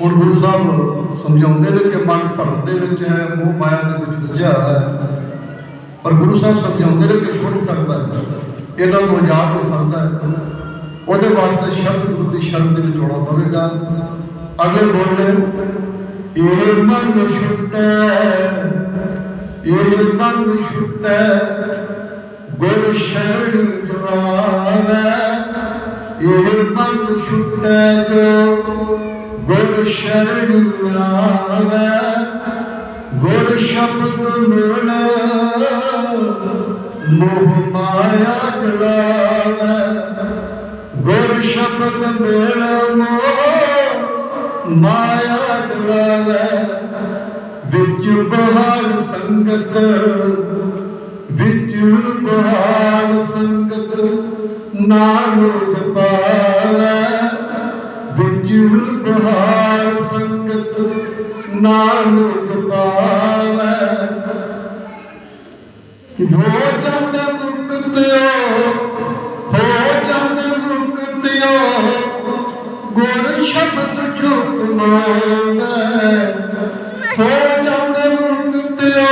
ਹੁਣ ਗੁਰੂ ਸਾਹਿਬ ਸਮਝਾਉਂਦੇ ਨੇ ਕਿ ਮਨ ਭਰਮ ਦੇ ਵਿੱਚ ਹੈ, ਮੋਹ ਮਾਇਆ ਦੇ ਵਿੱਚ ਰੁੱਝਿਆ ਹੈ। ਪਰ ਗੁਰੂ ਸਾਹਿਬ ਸਮਝਾਉਂਦੇ ਨੇ ਕਿ ਛੁੱਟ ਸਕਦਾ ਹੈ, ਇਹਨਾਂ ਤੋਂ ਆਜ਼ਾਦ ਹੋ ਸਕਦਾ ਹੈ। ਉਹਦੇ ਵਾਸਤੇ ਸ਼ਬਦ ਗੁਰੂ ਦੀ ਸ਼ਰਨ ਦੇ ਵਿੱਚ ਆਉਣਾ ਪਵੇਗਾ। ਅਗਲੇ ਬੋਲਦੇ ਇਹ ਮਨ ਛੁੱਟੈ, ਇਹ ਮਨ ਛੁੱਟੈ, ਗੁਰ ਸ਼ਰਨ ਜਵਾਵੇ ਇਹ ਮਨ ਛੁੱਟੈ ਜੋ ਗੁਰ ਸ਼ਰਨ ਆਵੇ, ਗੁਰ ਸ਼ਬਦ ਮਿਲ ਮੋਹ ਮਾਇਆ ਜਲਾਵੇ ਗੁਰ ਸ਼ਬਦ ਮਿਲ ਮੋਹ ਮਾਇਆ ਜਲਾਵੇ ਵਿੱਚ ਬਹਾਰ ਸੰਗਤ, ਵਿੱਚ ਬਹਾਰ ਸੰਗਤ ਨਾਨਕ ਵਿੱਚ ਬਹਾਰ ਸੰਗਤ ਨਾਨਕ ਪਾਵੇ। ਹੋ ਜੰਦ ਮੁਕਤਿਓ ਹੋ ਜੰਦ ਮੁਕਤਿਓ, ਗੁਰ ਸ਼ਬਦ ਚੁੱਕ ਮੰਗੈ ਹੋ। ਜੰਦ ਮੁਕਤਿਓ,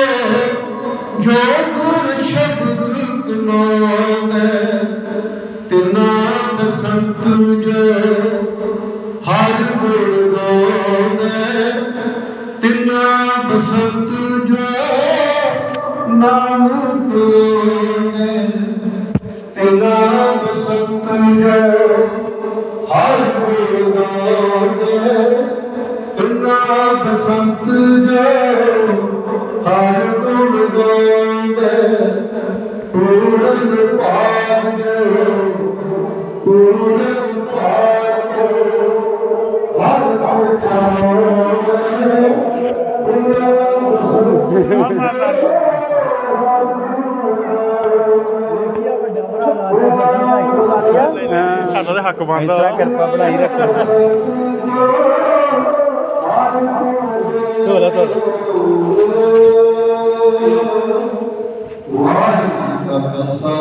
ਜੋ ਗੁਰ ਸ਼ਬਦ ਕਮਾਉਂਦੇ ਤਿਨਾ ਬਸੰਤ ਹਰ ਗੁਣ ਗਾਉਂਦੇ, ਤਿੰਨਾ ਬਸੰਤ ਜੋ ਨਾਮ ਪੀਂਦੇ ਤਿਨਾ ਬਸੰਤ ਜੋ ਹਰ ਗੁਣ ਗਾਉਂਦੇ, ਤਿਨਾ ਬਸੰਤ ਜੋ ਹਰ ਗੁਣ ਗਾਉਂਦੇ। ਸਾਡਾ ਤਾਂ ਹੱਕ ਬਣਦਾ ਕਿਰਪਾ ਬਣਾਈ ਰੱਖੋ ਢੋਲਾ ਢੋਲਾ ਵਾਹਿਗੁਰੂ ਦਾ ਖਾਲਸਾ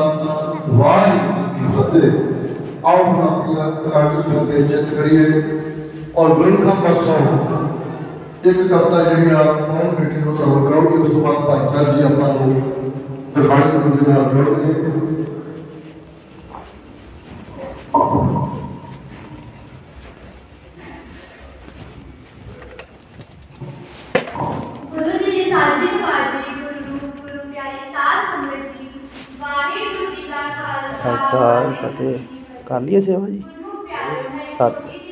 ਵਾਹਿਗੁਰੂ ਜੀ ਕੀ ਫਤਿਹ ਆਓ ਹੁਣ ਆਪਣੀਆਂ ਕਾਗਜ਼ ਨੂੰ ਕੇ ਜਿੱਤ ਕਰੀਏ ਔਰ ਬਿਲਕੁਲ ਬਸੋ ਇੱਕ ਕਵਤਾ ਜਿਹੜੀ ਆ ਕੌਣ ਬੇਟੀ ਨੂੰ ਸਰਵ ਕਰਾਉਗੀ ਉਸ ਤੋਂ ਬਾਅਦ ਭਾਈ ਸਾਹਿਬ ਜੀ ਆਪਾਂ ਨੂੰ ਦਰਬਾਰੀ ਗੁਰੂ ਜੀ ਨਾਲ ਜੋੜਨਗੇ ਗੁਰੂ ਜੀ ਦੀ ਸਾਜੀ ਪਾਜੀ ਗੁਰੂ ਗੁਰੂ ਪਿਆਰੀ ਸਾਧ ਸੰਗਤ ਜੀ ਵਾਹਿਗੁਰੂ ਜੀ ਦਾ ਖਾਲਸਾ ਖਾਲਸਾ ਫਤਿਹ ਕਰ ਲਈਏ ਸੇਵਾ ਜੀ ਗੁਰੂ ਪਿਆਰੇ ਸਤਿ